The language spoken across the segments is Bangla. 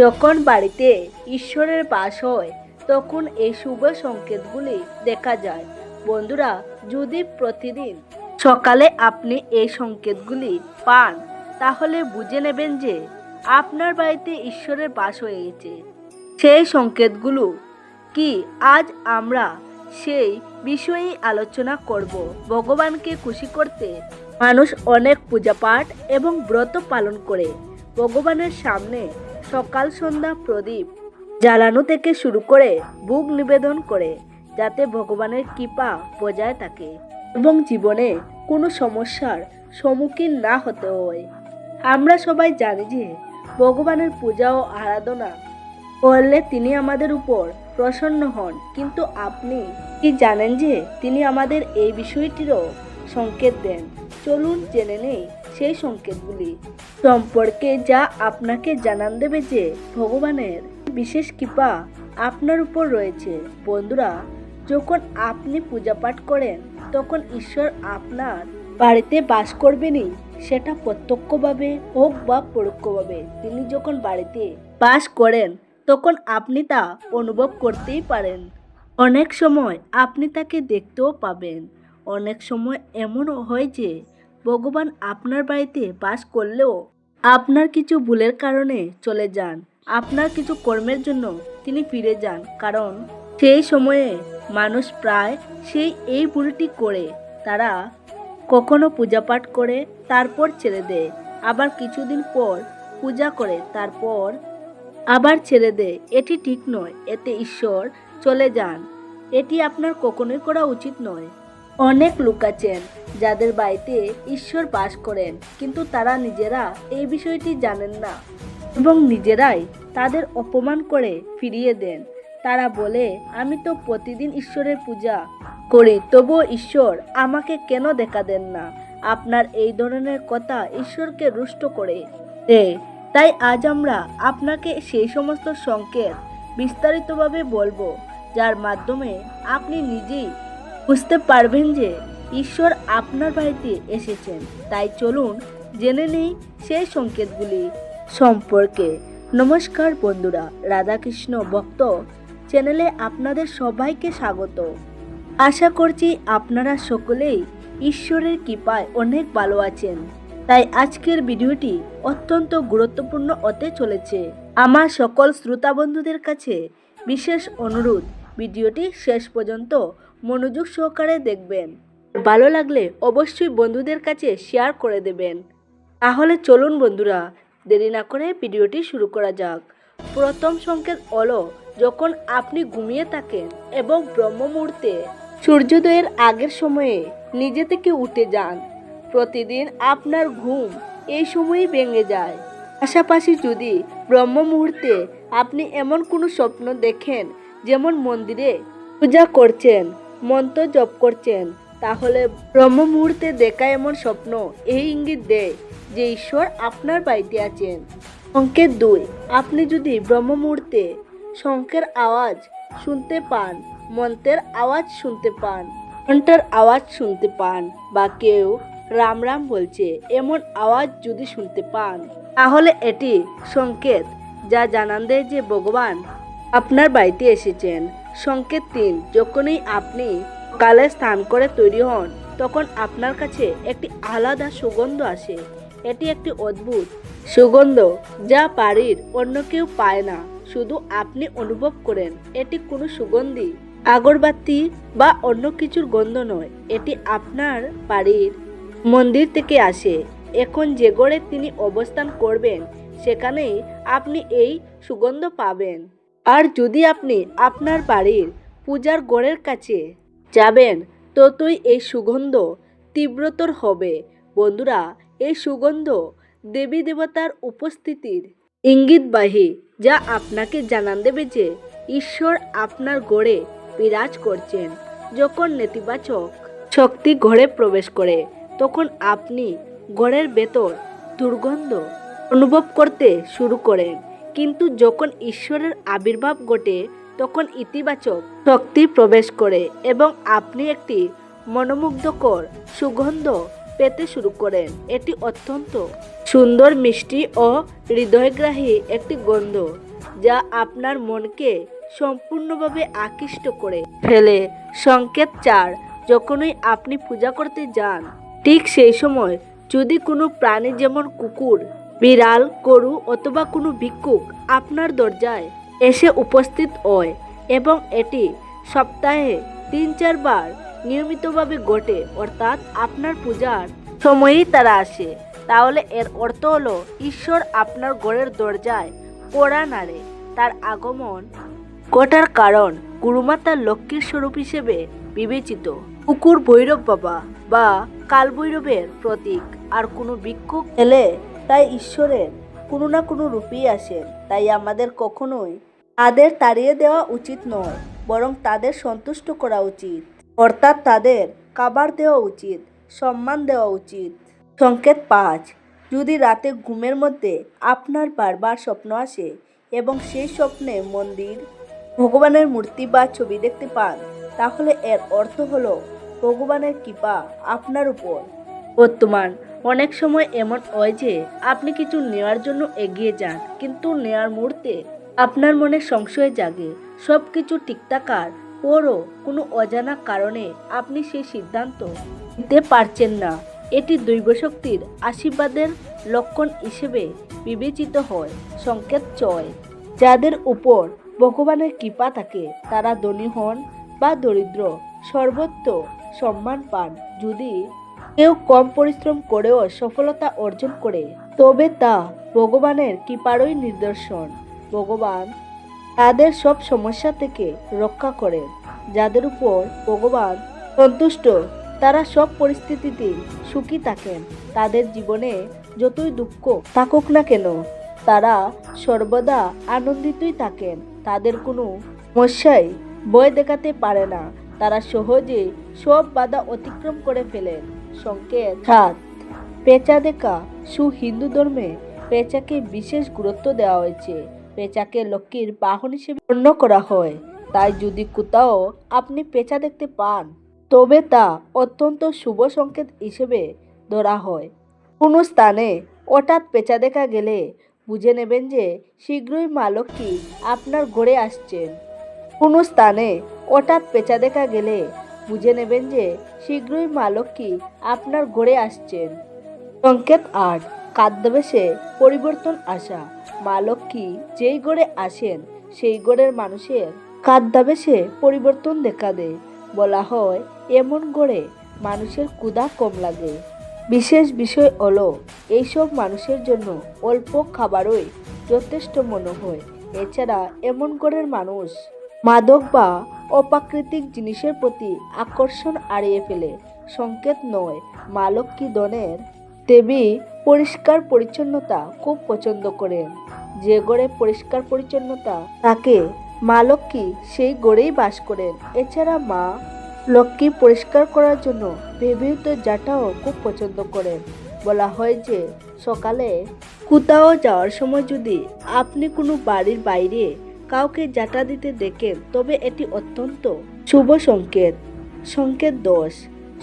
যখন বাড়িতে ঈশ্বরের বাস হয়, তখন এই শুভ সংকেতগুলি দেখা যায়। বন্ধুরা, যদি প্রতিদিন সকালে আপনি এই সংকেতগুলি পান, তাহলে বুঝে নেবেন যে আপনার বাড়িতে ঈশ্বরের বাস হয়ে গেছে সেই সংকেতগুলো কি আজ আমরা সেই বিষয়েই আলোচনা করব। ভগবানকে খুশি করতে মানুষ অনেক পূজাপাঠ এবং ব্রত পালন করে। ভগবানের সামনে সকাল সন্ধ্যা প্রদীপ জ্বালানো থেকে শুরু করে ভোগ নিবেদন করে, যাতে ভগবানের কৃপা বজায় থাকে এবং জীবনে কোনো সমস্যার সম্মুখীন না হতে হয়। আমরা সবাই জানি যে ভগবানের পূজা ও আরাধনা করলে তিনি আমাদের উপর প্রসন্ন হন। কিন্তু আপনি কি জানেন যে তিনি আমাদের এই বিষয়টিরও সংকেত দেন? চলুন জেনে নেই সেই সংকেতগুলি। সম্পর্কে যা আপনাকে জানান দেবে যে ভগবানের বিশেষ কৃপা আপনার উপর রয়েছে। বন্ধুরা, যখন আপনি পূজা পাঠ করেন, তখন ঈশ্বর আপনার বাড়িতে বাস করবেনই। সেটা প্রত্যক্ষভাবে হোক বা পরোক্ষভাবে। তিনি যখন বাড়িতে বাস করেন, তখন আপনি তা অনুভব করতেই পারেন। অনেক সময় আপনি তাকে দেখতেও পাবেন। অনেক সময় এমনও হয় যে ভগবান আপনার বাড়িতে বাস করলেও আপনার কিছু ভুলের কারণে চলে যান। আপনার কিছু কর্মের জন্য তিনি ফিরে যান, কারণ সেই সময়ে মানুষ প্রায় সেই এই ভুলটি করে। তারা কখনো পূজা পাঠ করে, তারপর ছেড়ে দেয়। আবার কিছুদিন পর পূজা করে, তারপর আবার ছেড়ে দেয়। এটি ঠিক নয়, এতে ঈশ্বর চলে যান। এটি আপনার কখনোই করা উচিত নয়। অনেক লোক আছেন যাদের বাড়িতে ঈশ্বর বাস করেন, কিন্তু তারা নিজেরা এই বিষয়টি জানেন না এবং নিজেরাই তাদের অপমান করে ফিরিয়ে দেন। তারা বলে, আমি তো প্রতিদিন ঈশ্বরের পূজা করি তবুও ঈশ্বর আমাকে কেন দেখা দেন না? আপনার এই ধরনের কথা ঈশ্বরকে রুষ্ট করে দেয় তাই আজ আমরা আপনাকে সেই সমস্ত সংকেত বিস্তারিতভাবে বলব, যার মাধ্যমে আপনি নিজেই বুঝতে পারবেন যে ঈশ্বর আপনার বাড়িতে এসেছেন। তাই চলুন জেনে নেই সেই সংকেতগুলি সম্পর্কে। নমস্কার বন্ধুরা, রাধাকৃষ্ণ ভক্ত চ্যানেলে আপনাদের সবাইকে স্বাগত। আশা করছি আপনারা সকলেই ঈশ্বরের কৃপায় অনেক ভালো আছেন। তাই আজকের ভিডিওটি অত্যন্ত গুরুত্বপূর্ণ হতে চলেছে। আমার সকল শ্রোতা বন্ধুদের কাছে বিশেষ অনুরোধ, ভিডিওটি শেষ পর্যন্ত মনোযোগ সহকারে দেখবেন। ভালো লাগলে অবশ্যই বন্ধুদের কাছে শেয়ার করে দেবেন। তাহলে চলুন বন্ধুরা, দেরি না করে ভিডিওটি শুরু করা যাক। প্রথম সংকেত হলো, যখন আপনি ঘুমিয়ে থাকেন এবং ব্রহ্ম মুহূর্তে সূর্যোদয়ের আগের সময়ে নিজে থেকে উঠে যান। প্রতিদিন আপনার ঘুম এই সময়ই ভেঙে যায়। পাশাপাশি যদি ব্রহ্ম মুহূর্তে আপনি এমন কোনো স্বপ্ন দেখেন, যেমন মন্দিরে পূজা করছেন মন্ত্র জপ করছেন, তাহলে ব্রহ্ম মুহূর্তে দেখা এমন স্বপ্ন, এই ইঙ্গিত দেয় যে ঈশ্বর আপনার বাড়িতে আছেন। সংকেত দুই, আপনি যদি ব্রহ্ম মুহূর্তে শঙ্কের আওয়াজ শুনতে পান, মন্ত্রের আওয়াজ শুনতে পান ঘণ্টার আওয়াজ শুনতে পান, বা কেউ রাম রাম বলছে, এমন আওয়াজ যদি শুনতে পান, তাহলে এটি সংকেত, যা জানান দেয় যে ভগবান আপনার বাড়িতে এসেছেন। সংকেত তিন যখনই আপনি কালে স্নান করে তৈরি হন, তখন আপনার কাছে একটি আলাদা সুগন্ধ আসে। এটি একটি অদ্ভুত সুগন্ধ যা বাড়ির অন্য কেউ পায় না, শুধু আপনি অনুভব করেন। এটি কোনো সুগন্ধি, আগরবাতি বা অন্য কিছুর গন্ধ নয়। এটি আপনার বাড়ির মন্দির থেকে আসে। এখন যে গড়ে তিনি অবস্থান করবেন, সেখানেই আপনি এই সুগন্ধ পাবেন। আর যদি আপনি আপনার বাড়ির পূজার গড়ের কাছে যাবেন, ততই এই সুগন্ধ তীব্রতর হবে। বন্ধুরা, এই সুগন্ধ দেবী দেবতার উপস্থিতির ইঙ্গিতবাহী যা আপনাকে জানান দেবে যে ঈশ্বর আপনার গড়ে বিরাজ করছেন। যখন নেতিবাচক শক্তি ঘরে প্রবেশ করে, তখন আপনি ঘরের ভেতর দুর্গন্ধ অনুভব করতে শুরু করেন। কিন্তু যখন ঈশ্বরের আবির্ভাব ঘটে, তখন ইতিবাচক শক্তি প্রবেশ করে এবং আপনি একটি মনোমুগ্ধকর সুগন্ধ পেতে শুরু করেন। এটি অত্যন্ত সুন্দর, মিষ্টি ও হৃদয়গ্রাহী একটি গন্ধ যা আপনার মনকে সম্পূর্ণভাবে আকৃষ্ট করে ফেলে। সংকেত চার, যখনই আপনি পূজা করতে যান, ঠিক সেই সময় যদি কোনো প্রাণী যেমন কুকুর বিড়াল, গরু অথবা কোনো ভিক্ষুক আপনার দরজায় এসে উপস্থিত হয় এবং এটি সপ্তাহে তিন চারবার নিয়মিতভাবে ঘটে, অর্থাৎ আপনার পূজার সময়েই তারা আসে। তাহলে এর অর্থ হলো, ঈশ্বর আপনার ঘরের দরজায় কড়া নাড়ে। তার আগমন ঘটার কারণ গুরুমাতা লক্ষ্মীর স্বরূপ হিসেবে বিবেচিত। কুকুর ভৈরব বাবা বা কালভৈরবের প্রতীক। আর কোনো ভিক্ষুক এলে তাই ঈশ্বরের কোনো না কোনো রূপেই আসেন তাই আমাদের কখনোই তাদের তাড়িয়ে দেওয়া উচিত নয়, বরং তাদের সন্তুষ্ট করা উচিত। অর্থাৎ তাদের কাবার দেওয়া উচিত, সম্মান দেওয়া উচিত। সংকেত পাঁচ, যদি রাতে ঘুমের মধ্যে আপনার বারবার স্বপ্ন আসে এবং সেই স্বপ্নে মন্দির, ভগবানের মূর্তি বা ছবি দেখতে পান, তাহলে এর অর্থ হলো ভগবানের কৃপা আপনার উপর। বর্তমান অনেক সময় এমন হয় যে আপনি কিছু নেওয়ার জন্য এগিয়ে যান, কিন্তু নেওয়ার মুহূর্তে আপনার মনে সংশয় জাগে। সব কিছু ঠিক থাকার পরও কোনো অজানা কারণে আপনি সেই সিদ্ধান্ত নিতে পারছেন না। এটি দৈব শক্তির আশীর্বাদের লক্ষণ হিসেবে বিবেচিত হয়, সংকেত চয়। যাদের উপর ভগবানের কৃপা থাকে, তারা ধনী হন বা দরিদ্র সর্বত্র সম্মান পান। যদি কেউ কম পরিশ্রম করেও সফলতা অর্জন করে, তবে তা ভগবানের কৃপারই নিদর্শন। ভগবান তাদের সব সমস্যা থেকে রক্ষা করেন, যাদের উপর ভগবান সন্তুষ্ট। তারা সব পরিস্থিতিতে সুখী থাকেন, তাদের জীবনে যতই দুঃখ থাকুক না কেন, তারা সর্বদা আনন্দিতই থাকেন। তাদের কোনো সমস্যায় বয় দেখাতে পারে না, তারা সহজে সব বাধা অতিক্রম করে ফেলেন। সংকেত। সাত পেঁচা দেখা সু হিন্দু ধর্মে পেঁচাকে বিশেষ গুরুত্ব দেওয়া হয়েছে। পেঁচাকে লক্ষ্মীর বাহন হিসেবে গণ্য করা হয়। তাই যদি কোথাও আপনি পেঁচা দেখতে পান তবে তা অত্যন্ত শুভ সংকেত হিসেবে ধরা হয়। কোনো স্থানে হঠাৎ পেঁচা দেখা গেলে বুঝে নেবেন যে শীঘ্রই মা লক্ষ্মী আপনার ঘরে আসছেন। কোনো স্থানে হঠাৎ পেঁচা দেখা গেলে বুঝে নেবেন যে শীঘ্রই মা লক্ষ্মী আপনার ঘরে আসছেন। সংকেত আট খাদ্যাভ্যাসে পরিবর্তন আসা। মা লক্ষ্মী যেই গড়ে আসেন, সেই গড়ের মানুষের খাদ্যাভ্যাসে পরিবর্তন দেখা দেয়। বলা হয়, এমন গড়ে মানুষের ক্ষুধা কম লাগে। বিশেষ বিষয় হলো, এইসব মানুষের জন্য অল্প খাবারই যথেষ্ট মনে হয়। এছাড়া এমন গড়ের মানুষ মাদক বা অপ্রাকৃতিক জিনিসের প্রতি আকর্ষণ হারিয়ে ফেলে। সংকেত নয় মা লক্ষ্মী দনের দেবী পরিষ্কার পরিচ্ছন্নতা খুব পছন্দ করেন। যে গড়ে পরিষ্কার পরিচ্ছন্নতা, তাকে মা লক্ষ্মী সেই গড়েই বাস করেন। এছাড়া মা লক্ষ্মী পরিষ্কার করার জন্য ব্যবহৃত জাটাও খুব পছন্দ করেন। বলা হয় যে, সকালে কোথাও যাওয়ার সময় যদি আপনি কোনো বাড়ির বাইরে কাউকে জাটা দিতে দেখেন তবে এটি অত্যন্ত শুভ সংকেত। সংকেত দোষ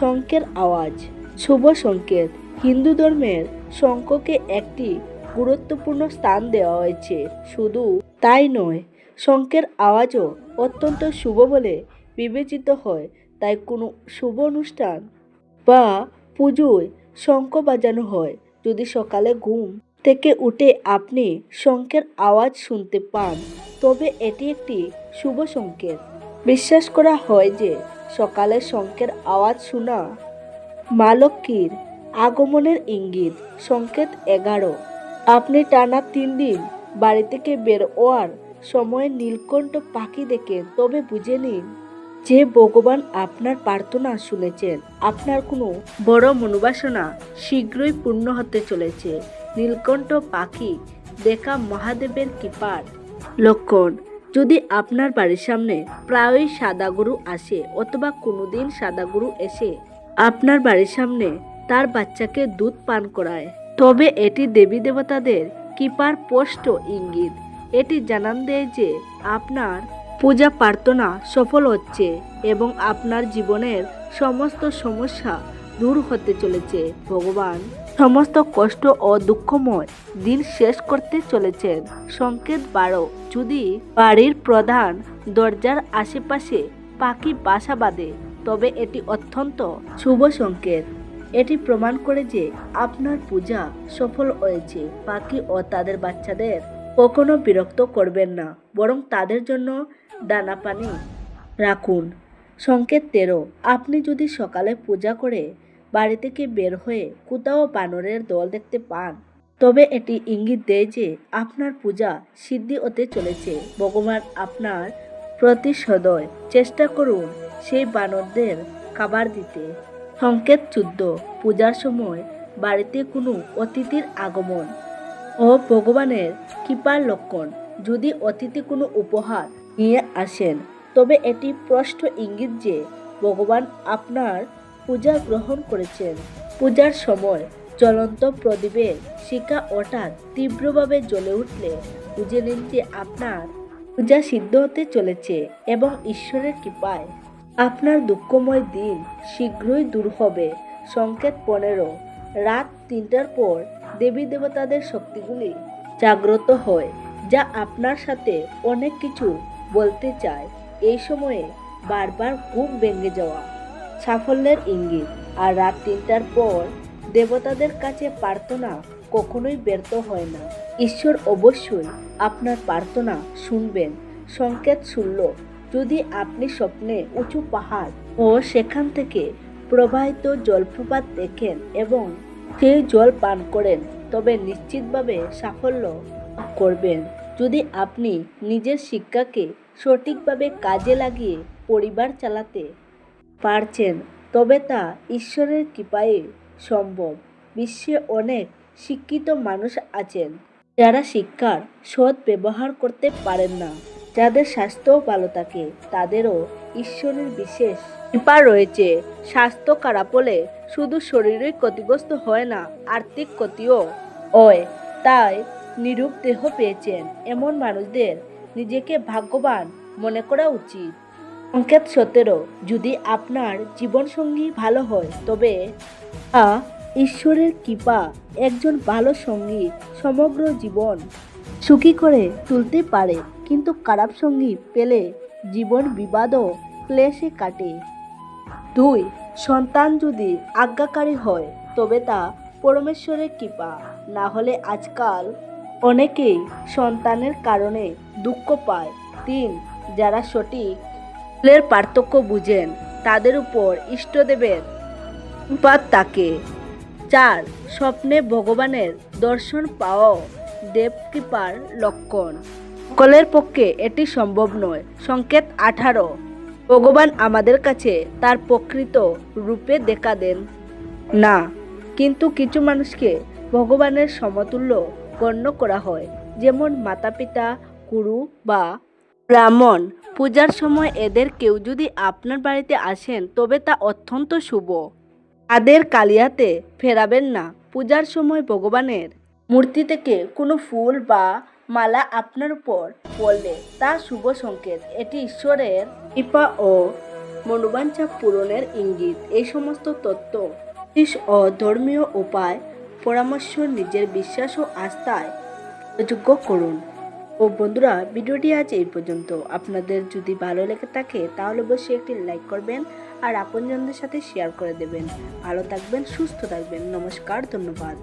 শঙ্কের আওয়াজ। শুভ সংকেত। হিন্দু ধর্মের শঙ্ককে একটি গুরুত্বপূর্ণ স্থান দেওয়া হয়েছে। শুধু তাই নয় শঙ্কের আওয়াজও অত্যন্ত শুভ বলে বিবেচিত হয়। তাই কোনো শুভ অনুষ্ঠান বা পুজোয় শঙ্খ বাজানো হয়। যদি সকালে ঘুম থেকে উঠে আপনি শঙ্কের আওয়াজ শুনতে পান। তবে এটি একটি শুভ সংকেত। বিশ্বাস করা হয় যে সকালে শঙ্কের আওয়াজ শোনা মা লক্ষ্মীর আগমনের ইঙ্গিত। সংকেত এগারো। আপনি টানা তিন দিন বাড়ি থেকে বের হওয়ার সময় নীলকণ্ঠ পাখি দেখেন তবে বুঝে নিন যে ভগবান আপনার প্রার্থনা শুনেছেন। আপনার কোনো বড় মনোবাসনা শীঘ্রই পূর্ণ হতে চলেছে। নীলকণ্ঠ পাখি দেখা মহাদেবের কৃপার। লক্ষণ, যদি আপনার বাড়ির সামনে প্রায়ই সাদা গরু আসে অথবা কোনোদিন সাদা গরু এসে আপনার বাড়ির সামনে তার বাচ্চাকে দুধ পান করায়, তবে এটি দেবী দেবতাদের কৃপার পোষ্ট ইঙ্গিত। এটি জানান দেয় যে আপনার পূজা প্রার্থনা সফল হচ্ছে এবং আপনার জীবনের সমস্ত সমস্যা দূর হতে চলেছে। ভগবান সমস্ত কষ্ট ও দুঃখময় দিন শেষ করতে চলেছেন। সংকেত বারো, যদি বাড়ির প্রধান দরজার আশেপাশে পাখি বাসা বাঁধে, তবে এটি অত্যন্ত শুভ সংকেত। এটি প্রমাণ করে যে আপনার পূজা সফল হয়েছে। পাখি ও তাদের বাচ্চাদের কখনো বিরক্ত করবেন না, বরং তাদের জন্য দানা পানি রাখুন। সংকেত তেরো, আপনি যদি সকালে পূজা করে বাড়ি থেকে বের হয়ে কোথাও বানরের দল দেখতে পান। তবে এটি ইঙ্গিত দেয় যে আপনার পূজা সিদ্ধি হতে চলেছে। ভগবান আপনার প্রতি সদয়। চেষ্টা করুন সেই বানরদের খাবার দিতে। সংকেত চুদ্দ পূজার সময় বাড়িতে কোনো অতিথির আগমন ও ভগবানের কৃপার লক্ষণ। যদি অতিথি কোনো উপহার নিয়ে আসেন, তবে এটি স্পষ্ট ইঙ্গিত যে ভগবান আপনার পূজা গ্রহণ করেছেন। পূজার সময় জ্বলন্ত প্রদীপের শিকা হঠাৎ তীব্রভাবে জ্বলে উঠলে বুঝে নিন যে আপনার পূজা সিদ্ধ হতে চলেছে এবং ঈশ্বরের কৃপায় আপনার দুঃখময় দিন শীঘ্রই দূর হবে। সংকেত পনেরো, রাত তিনটার পর দেবী দেবতাদের শক্তিগুলি জাগ্রত হয়, যা আপনার সাথে অনেক কিছু বলতে চায়। এই সময়ে বারবার ঘুম ভেঙে যাওয়া। সাফল্যের ইঙ্গিত। আর রাত তিনটার পর দেবতাদের কাছে প্রার্থনা কখনোই ব্যর্থ হয় না। ঈশ্বর অবশ্যই আপনার প্রার্থনা শুনবেন। সংকেত শুনল, যদি আপনি স্বপ্নে উঁচু পাহাড় ও সেখান থেকে প্রবাহিত জলপ্রপাত দেখেন এবং সেই জল পান করেন, তবে নিশ্চিতভাবে সাফল্য করবেন। যদি আপনি নিজের শিক্ষাকে সঠিকভাবে কাজে লাগিয়ে পরিবার চালাতে পারছেন, তবে তা ঈশ্বরের কৃপায় সম্ভব। বিশ্বে অনেক শিক্ষিত মানুষ আছেন, যারা শিক্ষার সৎ ব্যবহার করতে পারেন না। যাদের স্বাস্থ্য ভালো থাকে, তাদেরও ঈশ্বরের বিশেষ কৃপা রয়েছে। স্বাস্থ্য খারাপ হলে শুধু শরীরই ক্ষতিগ্রস্ত হয় না, আর্থিক ক্ষতিও হয়। তাই নিরূপ দেহ পেয়েছেন। এমন মানুষদের নিজেকে ভাগ্যবান মনে করা উচিত। সংকেত সতেরো, যদি আপনার জীবনসঙ্গী ভালো হয়, তবে তা ঈশ্বরের কৃপা, একজন ভালো সঙ্গী, সমগ্র জীবন সুখী করে তুলতে পারে। কিন্তু খারাপ সঙ্গী পেলে জীবন বিবাদও ক্লেশে কাটে। দুই, সন্তান যদি আজ্ঞাকারী হয়, তবে তা পরমেশ্বরের কৃপা। না হলে আজকাল অনেকেই সন্তানের কারণে দুঃখ পায়। তিন, যারা সঠিক ফুলের পার্থক্য বুঝেন। তাদের উপর ইষ্টদেবের কৃপাত তাকে চার, স্বপ্নে ভগবানের দর্শন পাওয়াও দেবকৃপার লক্ষণ। সকলের পক্ষে এটি সম্ভব নয়। সংকেত আঠারো, ভগবান আমাদের কাছে তার প্রকৃত রূপে দেখা দেন। না, কিন্তু কিছু মানুষকে ভগবানের সমতুল্য গণ্য করা হয়। যেমন মাতা পিতা গুরু বা ব্রাহ্মণ। পূজার সময় এদের কেউ যদি আপনার বাড়িতে আসেন, তবে তা অত্যন্ত শুভ। তাদের কালিয়াতে ফেরাবেন না, পূজার সময় ভগবানের মূর্তি থেকে কোনো ফুল বা মালা আপনার উপর পড়লে তা শুভ সংকেত। এটি ঈশ্বরের কৃপা ও মনোবাঞ্ছা পূরণের ইঙ্গিত। এই সমস্ত তত্ত্ব ও ধর্মীয় উপায় পরামর্শ নিজের বিশ্বাস ও আস্থায় যোগ্য করুন। ও বন্ধুরা, ভিডিওটি আজ এই পর্যন্ত। আপনাদের যদি ভালো লেগে থাকে, তাহলে অবশ্যই একটি লাইক করবেন আর আপনজনদের সাথে শেয়ার করে দেবেন। ভালো থাকবেন, সুস্থ থাকবেন। নমস্কার, ধন্যবাদ।